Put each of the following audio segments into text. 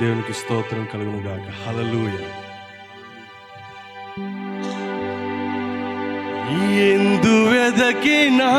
దేవునికి స్తోత్రం కలుగును గాక. హలలుయ ఎందు వెదకినా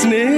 స్నేహం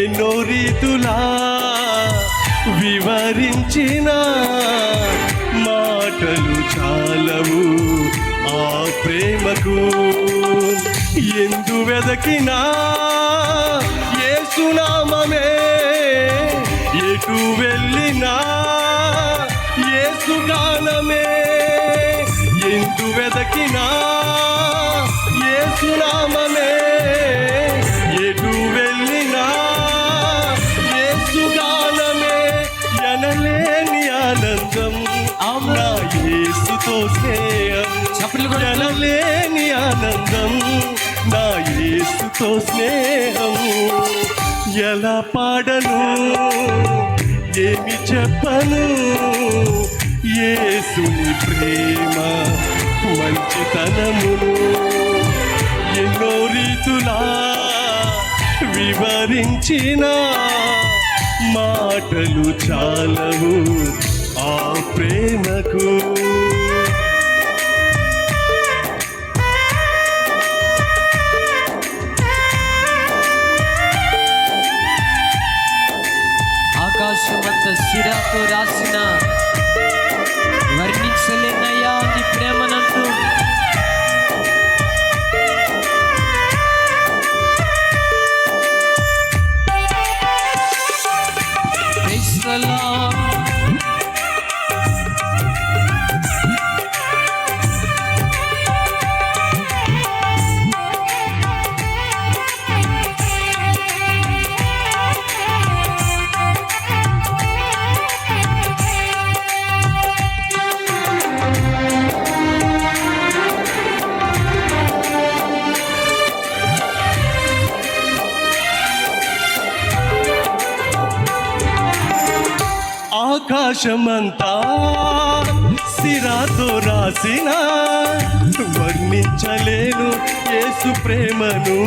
ఎన్నో రీతులా వివరించిన మాటలు చాలవు ఆ ప్రేమకు. ఎందు వెదకినా ఏ సునామమే ఎటు వెళ్ళినా ఏ సుగానమే ఎందు వెదకినా ఏ సునామమే ఆనందం నా యేసుతో స్నేహం. ఎనలేని ఆనందం నా యేసుతో స్నేహం. ఎలా పాడను? ఏమి చెప్పను? యేసుని ప్రేమ మంచితనమును ఎన్నో రీతులా వివరించిన మాటలు చాలవు. ఆ ప్రేమకు ఆకాశమంత సిరాతో రాసిన వర్ణించలేనయ్యా నీ ప్రేమనంటూ Praise the Lord. ఆకాశమంతా సిరాతో రాసిన వర్ణించలేను యేసు ప్రేమను.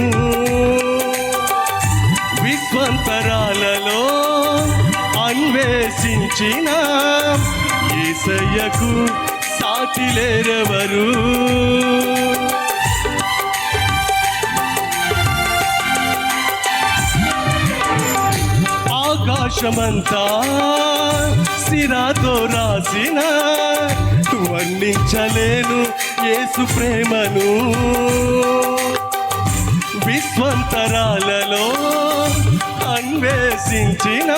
విశ్వంతరాలలో అన్వేషించిన ఏసయ్యకు సాటి ఆకాశమంతా సిరాతో రాసిన వర్ణించలేను యేసు ప్రేమను. విశ్వంతరాలలో అన్వేషించిన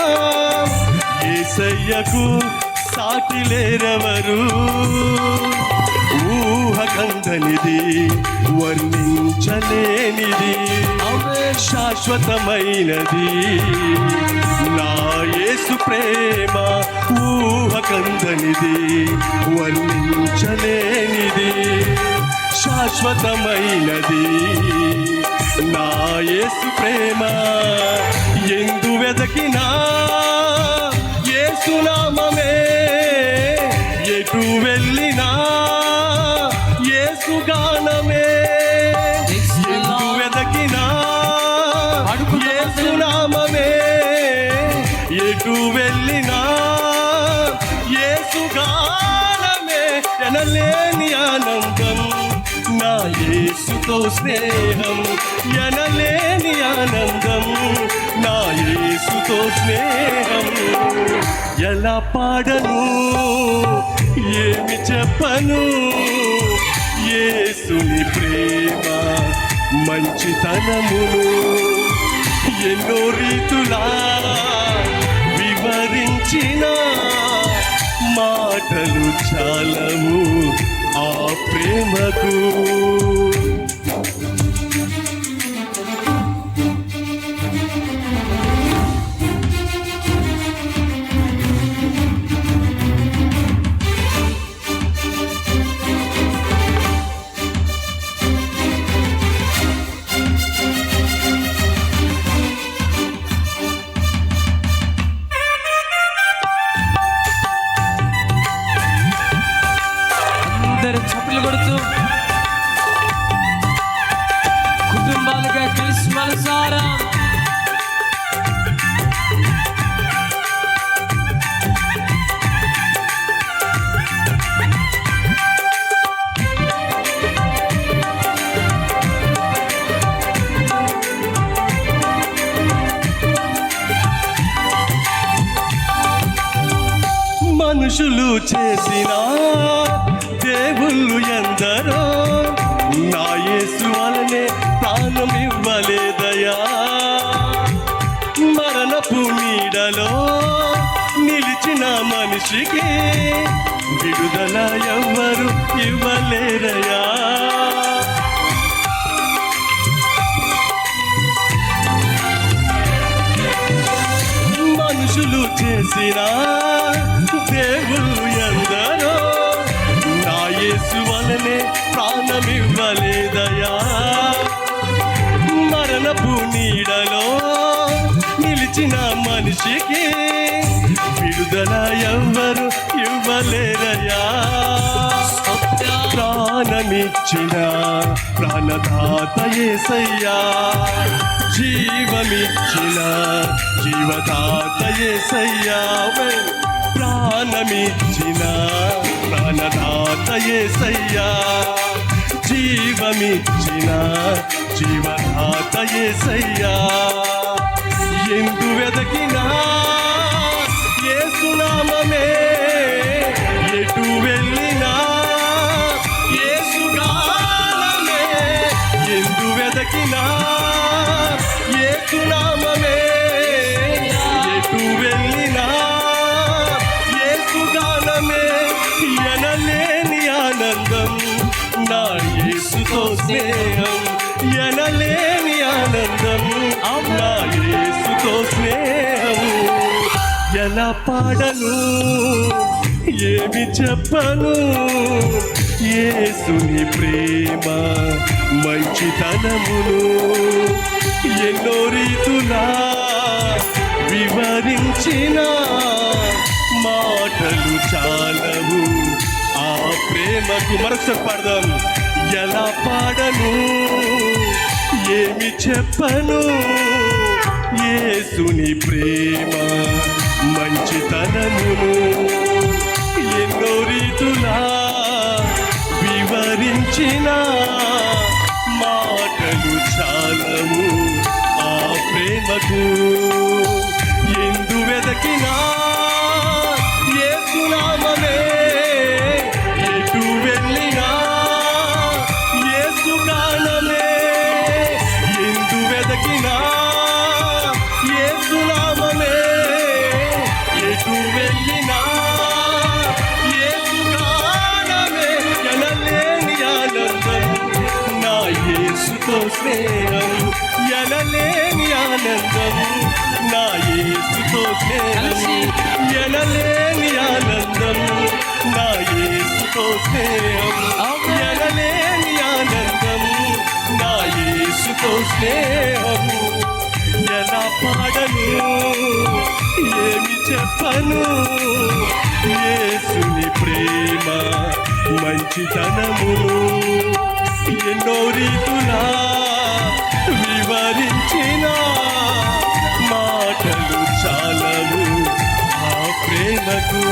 ఏసయ్యకు సాటి లేరెవరు? ఊహకందనిది వర్ణించలేనిది శాశ్వతమైనది. నా యేసు ప్రేమ ఊహకందనిది వర్ణించలేనిది శాశ్వతమైనది. నా యేసు ప్రేమ ఎందు వెదకినా యేసునామమే ఎటు వెళ్ళినా. యేసుగానమే ఎందు వెదకినా యేసునామమే ఎటు వెళ్ళినా యేసుగానమే ఎనలేని ఆనందం నా యేసుతో స్నేహం. ఎనలేని ఆనందం నా యేసుతో స్నేహం. ఎలా పాడను? ఏమి చెప్పను? యేసుని ప్రేమ మంచితనమును ఎన్నో రీతులా వివరించిన మాటలు చాలవు ఆ ప్రేమకు. చేసిన దేవుళ్ళు ఎందరో నా యేసు వలనే ప్రాణం ఇవ్వలేదయా మరణపు నీడలో నిలిచిన మనిషికి విడుదల ఎవ్వరు ఇవ్వలేరయా మనుషులు మనిషికి విడుదల ఎవ్వరు ఇవ్వలేరయా ప్రాణమిచ్చిన ప్రాణదాత యేసయ్యా జీవమిచ్చిన జీవదాత యేసయ్యా ప్రాణమిచ్చిన ప్రాణదాత యేసయ్యా జీవమిచ్చిన జీవదాత యేసయ్యా ఎందు వెదకినా యేసునామమే ఎటు వెళ్ళినా? యేసుగానమే ఎందు వెదకినా యేసునామమే ఎటు వెళ్ళినా? యేసుగానమే ఎనలేని ఆనందం నా యేసుతో స్నేహం. ఎనలేని ఆనందం నా నీతో స్నేహము ఎలా పాడను ఏమి చెప్పను. ఏసుని ప్రేమ మంచితనమును ఎన్నో రీతులా వివరించిన మాటలు చాలవు. ఆ ప్రేమకు మరొకసారి పాడదాం. ఎలా పాడను ఏమి చెప్పను. యేసుని ప్రేమ మంచితనమును ఎన్నో రీతులా వివరించిన మాటలు చాలవు ఆ ప్రేమకు. ఎందు వెదకినా ఆనందం నా యేసుతో స్నేహం ఎనలేని ఆనందం నా యేసుతో స్నేహం ఎనలేని ఆనందం నా యేసుతో స్నేహం ఎలా పాడను ఏమి చెప్పను యేసుని ప్రేమ మంచితనమును ఎన్నో రీతులా వివరించిన మాటలు చాలవు. ఆ ప్రేమకు